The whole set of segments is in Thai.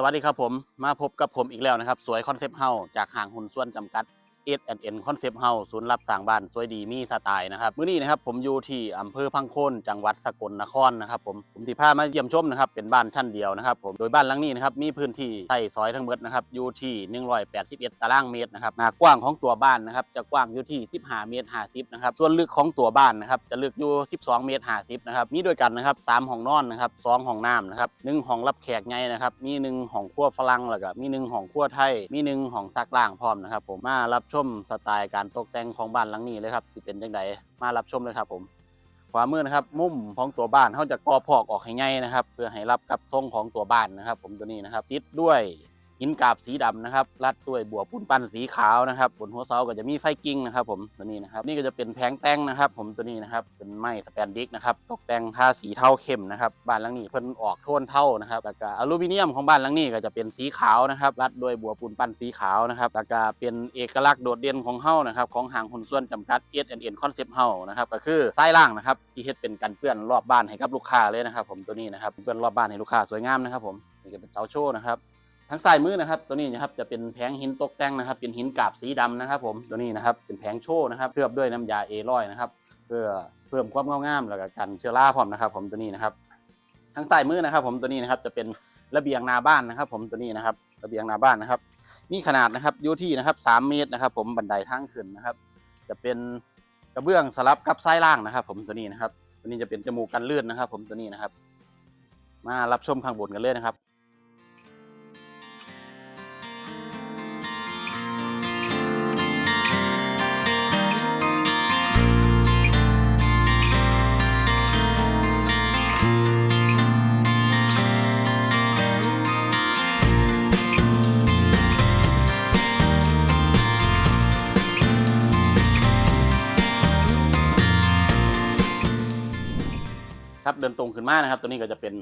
สวัสดีครับผมมาพบกับผมอีกแล้วนะครับ สวยคอนเซปต์เฮาจากห่างหุ่นส่วนจำกัด S N Cons เซปต์เฮาศูนย์รับต่างบ้านสวยดีมีสไตล์นะครับมื้อนี้นะครับผมอยู่ที่อำเภอพังโคนจังหวัดสกลนครนะครับผมผมที่พามาเยี่ยมชมนะครับเป็นบ้านชั้นเดียวนะครับผมโดยบ้านหลังนี้นะครับมีพื้นที่ใต้ซอยทั้งหมดนะครับอยู่ที่ 181 ตารางเมตรนะครับหน้ากว้างของตัวบ้านนะครับจะกว้างอยู่ที่ 15 เมตร 50 นะครับส่วนลึกของตัวบ้านนะครับจะลึกอยู่ 12 เมตร 50 นะครับมีด้วยกันนะครับ3ห้องนอนนะครับ2ห้องน้ำนะครับ1ห้องรับแขกไงนะครับมี1ห้องครัวฝรั่งแล้วก็มี1ห้องครัวไทยมี1ห้องซักล้างพร้อมนะครับผมมารับชมสไตล์การตกแต่งของบ้านหลังนี้เลยครับสิเป็นจังไดมารับชมเลยครับ ผมขวามือนะครับ มุมของตัวบ้านเขาจะกอพอกออกให้ง่ายนะครับ เพื่อให้รับกับทงของตัวบ้านนะครับ ผมตัวนี้นะครับติดด้วย หินกาบสีดำนะครับรัดด้วยบัวปุ้นปั้นสีขาวนะครับบนหัวเสาก็จะมีไฟกิ้งนะครับ ผมตัวนี้นะครับนี่ก็จะเป็นแผงแต่งนะครับ ผมตัวนี้นะครับเป็นไม้สแปนดิกนะครับตกแต่งทาสีเทาเข้มนะครับบ้านหลังนี้เพิ่นออกโทนเทานะครับแล้วก็อลูมิเนียมของบ้านหลังนี้ก็จะเป็นสีขาวนะครับรัดด้วยบัวปูนปั้นสีขาวนะครับแล้วก็เป็นเอกลักษณ์โดดเด่นของเฮานะครับของหางหุ้นส่วนจำกัด S&N Concept เฮานะครับก็คือใต้ล่างนะครับที่เฮ็ดเป็นกันเปื้อนรอบบ้านให้กับลูกค้าเลยนะครับ ผมตัวนี้นะครับเปื้อนรอบบ้านให้ลูกค้าสวยงามนะครับ ผมนี่ก็เป็นเสาโชว์นะครับ ทางซ้ายมือนะครับตัวนี้นะครับจะเป็นแผงหินตกแต่งนะครับ เป็นหินกาบสีดำนะครับ ผมตัวนี้นะครับเป็นแผงโชว์นะครับเคลือบด้วยน้ำยาเอรอยนะครับเพื่อเพิ่มความเงางามแล้วก็กันเชื้อราพร้อมนะครับ ผมตัวนี้นะครับทางซ้ายมือนะครับ ผมตัวนี้นะครับจะเป็นระเบียงหนาบ้านนะครับ ผมตัวนี้นะครับ ระเบียงหนาบ้านนะครับมีขนาดนะครับอยู่ที่นะครับสามเมตรนะครับ ผมบันไดทางขึ้นนะครับ จะเป็นกระเบื้องสลับกับซ้ายล่างนะครับ ผมตัวนี้นะครับตัวนี้จะเป็นจมูกกันเลื่อนนะครับ ผมตัวนี้นะครับ มารับชมข้างบนกันเลยนะครับ ครับ เดินตรงขึ้นมานะครับ ตัวนี้ก็จะเป็น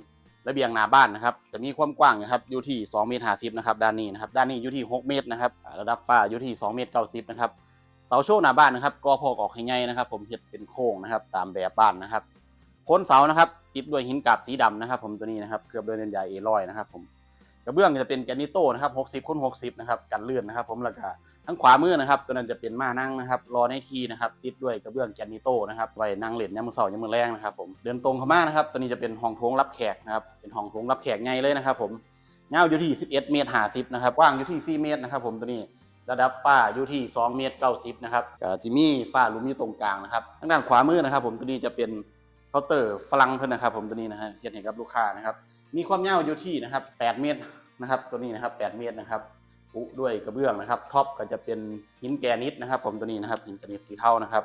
ระเบียงหน้าบ้านนะครับ จะมีความกว้างนะครับอยู่ที่2เมตร50นะครับด้านนี้นะครับ ด้านนี้อยู่ที่ 6 เมตรนะครับ ระดับฟ้าอยู่ที่2เมตร90นะครับเสาโชว์หน้าบ้านนะครับก่อพอกออกให้ใหญ่นะครับ ผมเฮ็ดเป็นโค้งนะครับ ตามแบบบ้านนะครับโคนเสานะครับติดด้วยหินกาบสีดำนะครับ ผมตัวนี้นะครับเคลือบด้วยเน้นใยเอรอยนะครับ ผมกระเบื้องจะเป็นแกรนิโต้นะครับ60คูณ60นะครับกันเลื่อนนะครับ ผมแล้วก็ ทั้งขวามือนะครับตัวนั้นจะเป็นม่านั่งนะครับรอในทีนะครับติดด้วยกระเบื้องแกนิโต้นะครับไว้นั่งเล่นยามมือเช้ายามมือแรงนะครับผมเดินตรงเข้ามานะครับตัวนี้จะเป็นห้องโถงรับแขกนะครับเป็นห้องโถงรับแขกใหญ่เลยนะครับผมยาวอยู่ที่ 11 เมตร50นะครับกว้างอยู่ที่ 4 เมตรนะครับผมตัวนี้ระดับฝ้าอยู่ที่ 2 เมตร 90 นะครับจะมีฝ้าหลุมอยู่ตรงกลางนะครับทางด้านขวามือนะครับ ผมตัวนี้จะเป็นเคาน์เตอร์ฝรั่งเพิ่อนนะครับ ผมตัวนี้นะฮะเฮ็ดให้กับลูกค้านะครับ มีความยาวอยู่ที่นะครับ 8 เมตรนะครับ ตัวนี้นะครับ 8 เมตรนะครับ ปุด้วยกระเบื้องนะครับท็อปก็จะเป็นหินแกนิตนะครับ ผมตัวนี้นะครับหินแกนิตสีเทานะครับ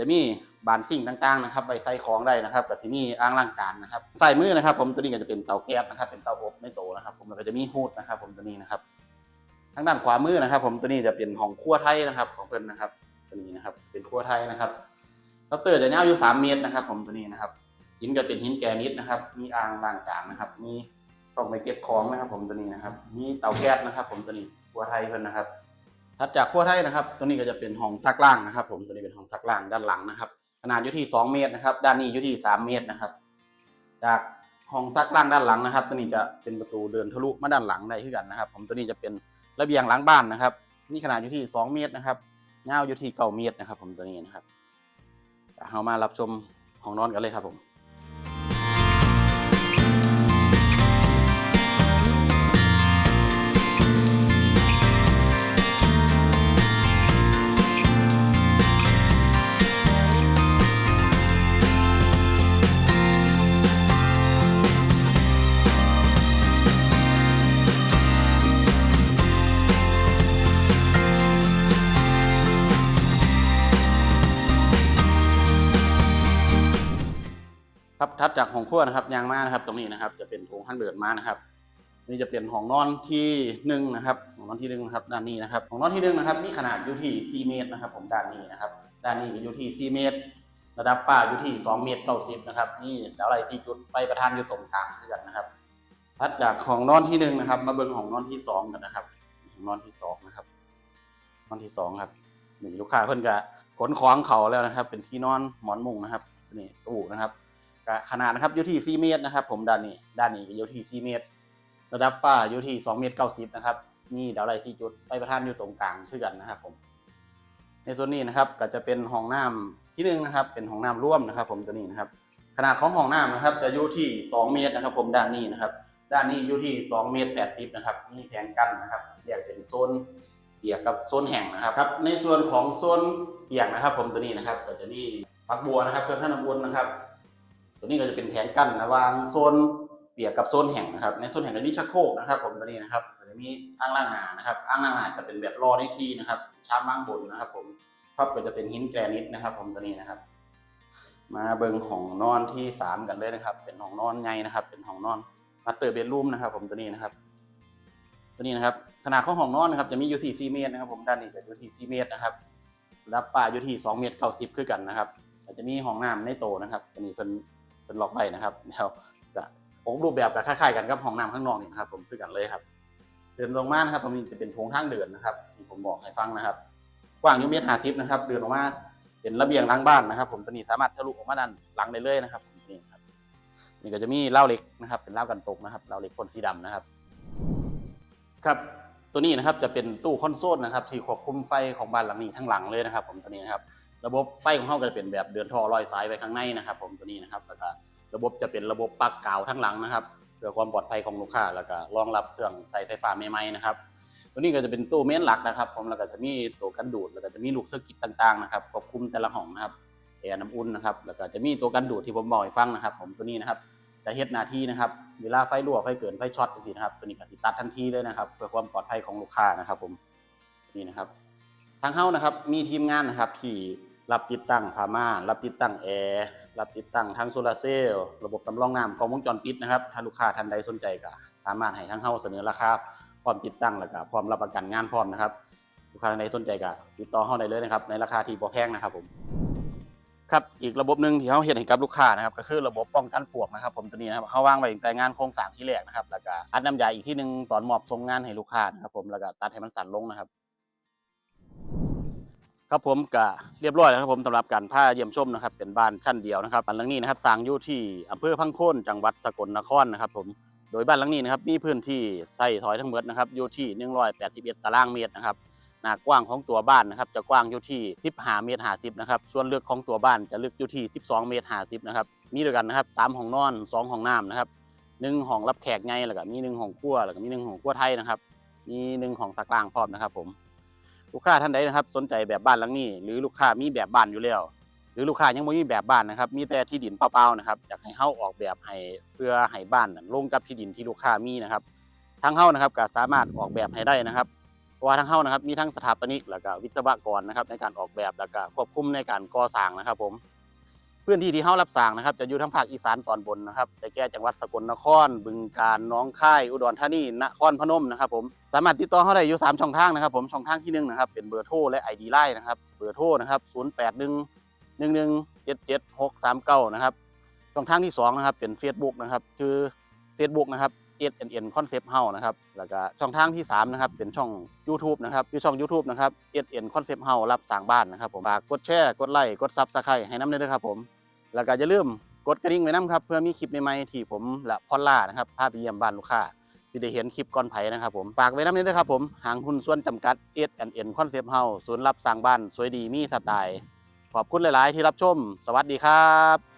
จะมีบานซิ่งต่างๆนะครับไว้ใส่ของได้นะครับกับที่นี่อ้างล่างการนะครับใส่มือนะครับ ผมตัวนี้ก็จะเป็นเตาแก๊สนะครับ เป็นเตาอบไม่โตนะครับ ผมแล้วก็จะมีฮูดนะครับ ผมตัวนี้นะครับทางด้านขวามือนะครับ ผมตัวนี้จะเป็นห้องครัวไทยนะครับ ของเพิ่นนะครับตัวนี้นะครับ เป็นครัวไทยนะครับเคาเตอร์จะยาวอยู่สามเมตรนะครับ ผมตัวนี้นะครับหินก็เป็นหินแกนิตนะครับ มีอ่างล้างจานนะครับ มีช่องไว้เก็บของนะครับ ผมตัวนี้นะครับ มีเตาแก๊สนะครับ ผมตัวนี้ ครัวไทยเพิ่นนะครับ ถัดจากครัวไทยนะครับ ตัวนี้ก็จะเป็นห้องซักล่างนะครับ ผมตัวนี้เป็นห้องซักล่างด้านหลังนะครับ ขนาดอยู่ที่สองเมตรนะครับ ด้านนี้อยู่ที่สามเมตรนะครับ จากห้องซักล่างด้านหลังนะครับ ตัวนี้จะเป็นประตูเดินทะลุมาด้านหลังได้ขึ้นกันนะครับ ผมตัวนี้จะเป็นระเบียงหลังบ้านนะครับ นี่ขนาดอยู่ที่สองเมตรนะครับยาวอยู่ที่เก้าเมตรนะครับ ผมตัวนี้นะครับเรามารับชมห้องนอนกันเลยครับผม ถัดจากห้องครัวนะครับยางมานะครับ ตรงนี้นะครับ จะเป็นโถงขั้นเดินมานะครับ นี่จะเป็นห้องนอนที่หนึ่งนะครับห้องนอนที่หนึ่งครับด้านนี้นะครับห้องนอนที่หนึ่งนะครับนี่ขนาดอยู่ที่4เมตรนะครับ ผมด้านนี้นะครับ ด้านนี้อยู่ที่4เมตร ระดับฝ้าอยู่ที่2เมตร90นะครับ นี่แล้วอะไรที่จุดไฟประทานอยู่ตรงกลางเพื่อนนะครับถัดจากห้องนอนที่หนึ่งนะครับ มาเบิ่งห้องนอนที่สองกันนะครับห้องนอนที่สองนะครับนอนที่สองครับนี่ลูกค้าเพิ่นก็ขนของเขาแล้วนะครับ เป็นที่นอนหมอนมุงนะครับนี่ตู้นะครับ ขนาดนะครับอยู่ที่4เมตรนะครับ ผมด้านนี้ด้านนี้ก็อยู่ที่4เมตร ระดับฝ้าอยู่ที่2เมตร90นะครับนี่ดาวไลที่จุดไฟประธานอยู่ตรงกลางคือกันนะครับ ผม ในส่วนนี้นะครับก็จะเป็นห้องน้ำที่หนึ่งนะครับ เป็นห้องน้ำร่วมนะครับ ผมตัวนี้นะครับ ขนาดของห้องน้ำนะครับ จะอยู่ที่ 2 เมตรนะครับ ผมด้านนี้นะครับ ด้านนี้อยู่ที่ 2 เมตร 80 นะครับมีแผงกั้นนะครับแยกเป็นโซนเปียกกับโซนแห้งนะครับครับ ในส่วนของโซนเปียกนะครับ ผมตัวนี้นะครับก็จะมีฝักบัวนะครับเครื่อท่านน้ำอุ่นนะครับ ตัวนี้ก็จะเป็นแผงกั้นระหว่างโซนเปียกกับโซนแห้งนะครับ ในโซนแห้งก็มีชักโครกนะครับ ผมตัวนี้นะครับจะมีอ่างล้างหน้านะครับอ่างล้างหน้าจะเป็นแบบรอได้ที่นะครับชามบางบนนะครับ ผมท็อปก็จะเป็นหินแกรนิตนะครับ ผมตัวนี้นะครับ มาเบิงของนอนที่สามกันเลยนะครับ เป็นห้องนอนใหญ่นะครับ เป็นห้องนอนมาเตอร์เบดรูมนะครับ ผมตัวนี้นะครับ ตัวนี้นะครับ ขนาดของห้องนอนนะครับ จะมีอยู่ที่4เมตรนะครับ ผมด้านนี้จะอยู่ที่4เมตรนะครับรับป่าอยู่ที่2เมตร90คือกันนะครับอาจจะมีห้องน้ำในโตนะครับตัวนี้เป็น เป็นล็อกไว้นะครับแล้วจะผมรูปแบบกับคล้ายๆกันกับห้องน้ำข้างนอกนี่นะครับ ผมคือกันเลยครับ เดินลงมานะครับตรงนี้จะเป็นโถงทางเดินนะครับที่ผมบอกให้ฟังนะครับ กว้างอยู่เมตรห้าสิบนะครับ เดินออกมาเป็นระเบียงหล้างบ้านนะครับ ผมตัวนี้สามารถทะลุออกมาด้านหลังได้เลยนะครับนี่ครับนี่ก็จะมีเหล้าเหล็กนะครับ เป็นเหล้ากันตกนะครับเหล้าเหล็กพ่นสีดำนะครับ ครับตัวนี้นะครับจะเป็นตู้คอนโซลนะครับ ที่ควบคุมไฟของบ้านหลังนี้ทั้งหลังเลยนะครับ ผมตัวนี้นะครับ ระบบไฟของเขาก็จะเป็นแบบเดินท่อลอยสายไปข้างในนะครับ ผมตัวนี้นะครับแล้วก็ระบบจะเป็นระบบปลั๊กกาวทั้งหลังนะครับเพื่อความปลอดภัยของลูกค้าแล้วก็รองรับเครื่องใส่ไฟฟ้าใหม่ๆนะครับตัวนี้ก็จะเป็นตู้เมนหลักนะครับ ผมแล้วก็จะมีตัวกันดูดแล้วก็จะมีลูกเซอร์กิตต่างๆนะครับควบคุมแต่ละห้องนะครับแอร์น้ำอุ่นนะครับแล้วก็จะมีตัวกันดูดที่ผมบอกให้ฟังนะครับ ผมตัวนี้นะครับจะเฮ็ดหน้าที่นะครับเวลาไฟรั่วไฟเกินไฟช็อตจังซี่นะครับตัวนี้ก็สิตัดทันทีเลยนะครับ เพื่อความปลอดภัยของลูกค้านะครับ ผมนี่นะครับ ทางเฮานะครับมีทีมงานนะครับที่ รับติดตั้งพาม่านรับติดตั้งแอร์รับติดตั้งทั้งโซลาร์เซลล์ระบบตำรองน้ำกล้องวงจรปิดนะครับถ้าลูกค้าท่านใดสนใจก็สามารถให้ทางเฮาเสนอราคาพร้อมติดตั้งแล้วก็พร้อมรับประกันงานพร้อมนะครับลูกค้าท่านใดสนใจก็ติดต่อเฮาได้เลยนะครับในราคาที่บ่แพงนะครับผมครับอีกระบบหนึ่งที่เฮาเฮ็ดให้กับลูกค้านะครับก็คือระบบป้องกันปลวกนะครับ ผมตัวนี้นะครับเฮาวางไว้ตั้งแต่งานโครงสร้างที่แรกนะครับแล้วก็อัดน้ำยาอีกที่หนึ่งตอนมอบส่งงานให้ลูกค้านะครับผมแล้วก็ตัดให้มันสั้นลงนะครับ ครับผมก็เรียบร้อยแล้วครับผมสำหรับการพาเยี่ยมชมนะครับ เป็นบ้านชั้นเดียวนะครับบ้านหลังนี้นะครับสร้างอยู่ที่อำเภอพังโคนจังหวัดสกลนครนะครับ ผมโดยบ้านหลังนี้นะครับมีพื้นที่ใส่ถอยทั้งหมดนะครับอยู่ที่ 181 ตารางเมตรนะครับหน้ากว้างของตัวบ้านนะครับ จะกว้างอยู่ที่ 15 เมตร 50 นะครับ ส่วนลึกของตัวบ้านจะลึกอยู่ที่ 12 เมตร 50 นะครับ มีด้วยกันนะครับ 3 ห้องนอน 2 ห้องน้ำนะครับหนึ่งห้องรับแขกไงแล้วก็มีหนึ่งห้องครัวแล้วก็มีหนึ่งห้องครัวไทยนะครับ มีหนึ่งห้องสักล่างพร้อมนะครับผม ลูกค้าท่านใดนะครับ สนใจแบบบ้านหลังนี้ หรือลูกค้ามีแบบบ้านอยู่แล้ว หรือลูกค้ายังไม่มีแบบบ้านนะครับ มีแต่ที่ดินเปล่าๆนะครับอยากให้เฮาออกแบบให้เพื่อให้บ้านนั้นลงกับที่ดินที่ลูกค้ามีนะครับทั้งเฮานะครับก็สามารถออกแบบให้ได้นะครับเพราะว่าทั้งเฮานะครับมีทั้งสถาปนิกแล้วก็วิศวกรนะครับในการออกแบบแล้วก็ควบคุมในการก่อสร้างนะครับผม พื้นที่ที่เฮารับสร้างนะครับ จะอยู่ทางภาคอีสานตอนบนนะครับได้แก่จังหวัดสกลนคร บึงกาฬหน้องคาย อุดรธานีนครพนมนะครับผมสามารถติดต่อเฮาได้อยู่สามช่องทางนะครับ ผมช่องทางที่หนึ่งนะครับเป็นเบอร์โทรและ ID ไลน์นะครับเบอร์โทรนะครับ081หนึ่งหนึ่งเจ็ดเจ็ดหกสามเก้านะครับช่องทางที่สองนะครับเป็น Facebook นะครับชื่อ Facebook นะครับ S N N Concept House นะครับ แล้วก็ช่องทางที่สามนะครับ เป็นช่อง YouTube นะครับคือช่อง YouTube นะครับ S N Concept House รับสร้างบ้านนะครับผมฝากกดแชร์ กดไลค์ กด Subscribe ให้น้ำด้วยครับผม แล้วก็อย่าลืมกดกระดิ่งไว้น้ำครับเพื่อมีคลิปใหม่ๆที่ผมและพอลล่านะครับพาไปเยี่ยมบ้านลูกค้าที่ได้เห็นคลิปก่อนไผนะครับผมฝากไว้น้ำนี้ด้วยครับผมหางหุ้นส่วนจำกัด S N Concept House ศูนย์รับสร้างบ้านสวยดีมีสไตล์ขอบคุณหลาย ๆ ที่รับชม สวัสดีครับ